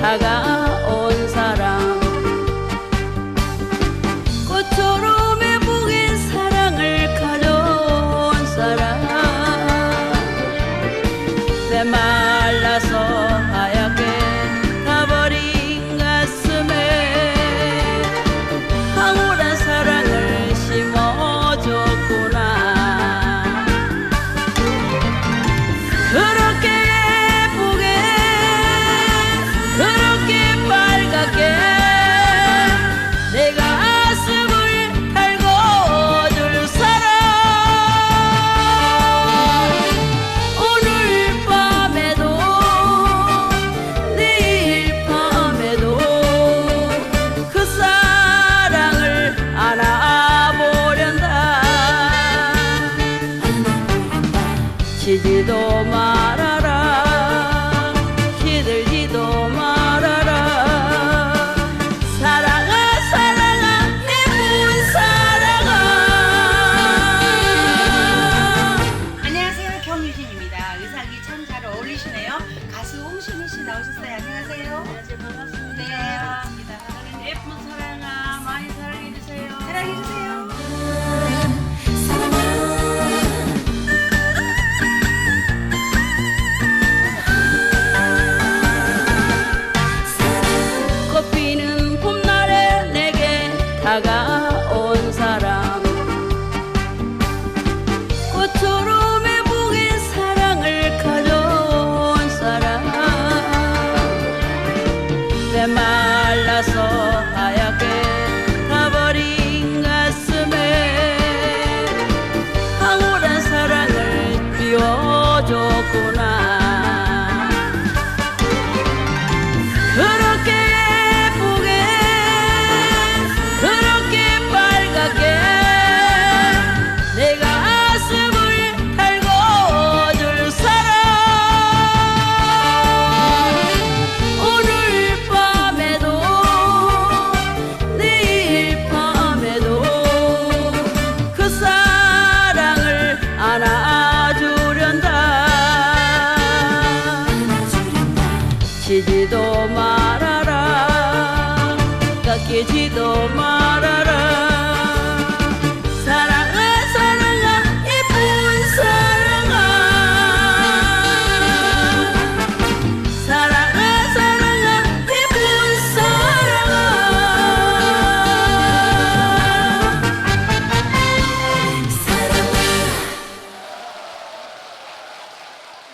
다가온 사랑 꽃처럼 매복인 사랑을 가져온 사랑 내 말라서 하얗게 타버린 가슴에 황홀한 사랑을 심어줬구나. she did all 온 사람. 지지도 말아라. 깎이지도 말아라